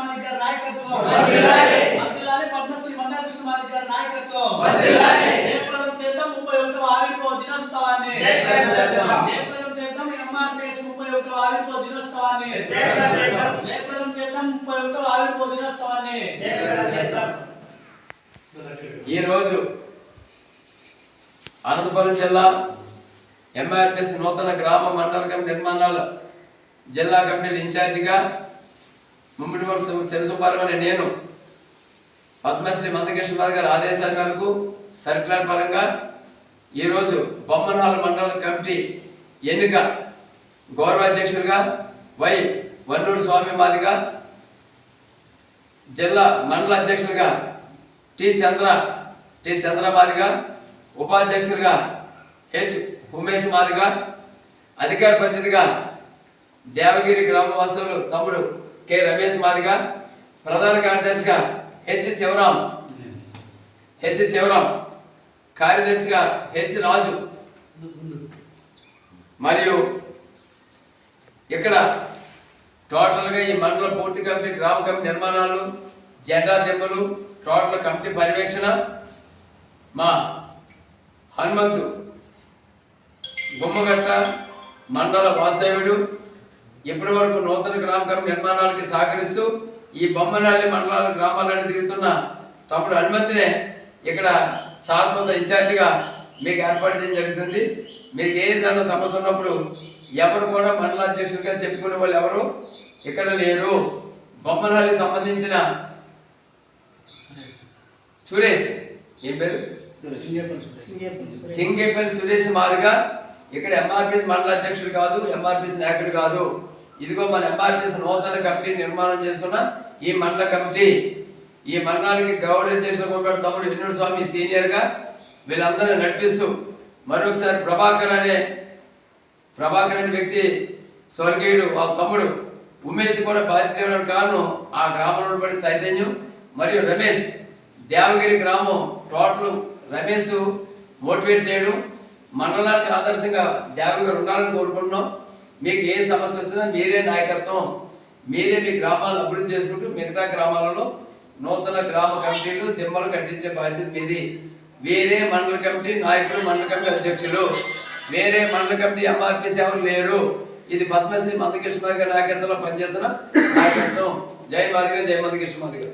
మాదిక్ గారి నాయకత్వం వర్ధిల్లాలి. వర్ధిల్లాలి పద్మశ్రీ మందాకృష్ణ మాదిక్ గారి నాయకత్వం వర్ధిల్లాలి. జయప్రదం చేద్దాం ముప్పై ఒకటవ ఆవిర్భావ దినోత్సవాన్ని జయప్రదం చేద్దాం. జయప్రదం చేద్దాం ఎంఆర్పిఎస్ ముప్పై ఒకటవ ఆవిర్భావ దినోత్సవాన్ని జయప్రదం చేద్దాం. జయప్రదం చేద్దాం ముప్పై ఒకటవ ఆవిర్భావ దినోత్సవాన్ని జయప్రదం చేద్దాం. ఈరోజు అనంతపురం జిల్లా ఎంఆర్పిఎస్ నూతన గ్రామ మండల కమిటీ నిర్మాణాల జిల్లా కమిటీల ఇన్ఛార్జిగా ముమ్మిడి వలస చెరుసుపాలెం నేను పద్మశ్రీ మందకృష్ణ గారి ఆదేశాల మేరకు సర్క్యులర్ పరంగా ఈరోజు బొమ్మనాల మండల కమిటీ ఎన్నిక గౌరవాధ్యక్షులుగా వై వన్నూరు స్వామి మాదిగా జిల్లా మండల అధ్యక్షులుగా టి చంద్ర టి చంద్ర మాదిగా ఉపాధ్యక్షులుగా హెచ్ ఉమేష్ మాదిగా అధికార ప్రతినిధిగా దేవగిరి గ్రామవాసులు తమ్ముడు కె. రమేష్ మాదిగా ప్రధాన కార్యదర్శిగా హెచ్. శివరాం హెచ్. శివరాం కార్యదర్శిగా హెచ్. రాజు. మరియు ఇక్కడ టోటల్గా ఈ మండల పూర్తి కమిటీ గ్రామ కమిటీ నిర్మాణాలు జెండా దెబ్బలు టోటల్ కమిటీ పర్యవేక్షణ మా హనుమంతు గుమ్మగట్ట మండల వాసవ్యుడు ఇప్పటి వరకు నూతన గ్రామకరం నిర్మాణాలకి సహకరిస్తూ ఈ బొమ్మనాలి మండలాల గ్రామాలను తిరుగుతున్న తమ్ముడు హనుమంతునే ఇక్కడ శాశ్వత ఇన్ఛార్జిగా మీకు ఏర్పాటు చేయడం జరుగుతుంది. మీకు ఏదైనా సమస్య ఉన్నప్పుడు ఎవరు కూడా మండలాధ్యక్షుడిగా చెప్పుకునే వాళ్ళు ఎవరు? ఇక్కడ లేరు. బొమ్మనాలి సంబంధించిన సురేష్. ఏం పేరు? సింగేపల్లి సురేష్. మాదిగా. ఇక్కడ ఎంఆర్పిఎస్ మండల అధ్యక్షుడు కాదు ఎంఆర్పిఎస్ నాయకుడు కాదు. ఇదిగో మన ఎంఆర్పిఎస్ నూతన కమిటీ నిర్మాణం చేసుకున్న ఈ మండల కమిటీ. ఈ మండలానికి గౌరవ చేసుకుంటాడు తమ్ముడు విన్నూరు స్వామి సీనియర్గా. వీళ్ళందరూ నడిపిస్తూ మరొకసారి ప్రభాకర్ అనే ప్రభాకర్ అనే వ్యక్తి స్వర్గీయుడు వాళ్ళ తమ్ముడు ఉమేష్ కూడా బాధ్యత ఇవ్వడానికి కారణం ఆ గ్రామంలో పడి చైతన్యం మరియు రమేష్. దేవగిరి గ్రామం టోటల్ రమేష్ మోటివేట్ చేయడం. మండలానికి ఆదర్శంగా దేవగిరి ఉండాలని కోరుకుంటున్నాం. మీకు ఏ సమస్య వచ్చినా మీరే నాయకత్వం. మీరే మీ గ్రామాలను అభివృద్ధి చేసుకుంటూ మిగతా గ్రామాలలో నూతన గ్రామ కమిటీలు దిమ్మలు కట్టించే బాధ్యత మీది. వేరే మండల కమిటీ నాయకులు మండల కమిటీ అధ్యక్షులు. వేరే మండల కమిటీ ఎంఆర్పిసి ఎవరు లేరు. ఇది పద్మశ్రీ మందకృష్ణ గారి నాయకత్వంలో పనిచేస్తున్న నాయకత్వం. జై మాదిగా జై మందకృష్ణ మాదిగా.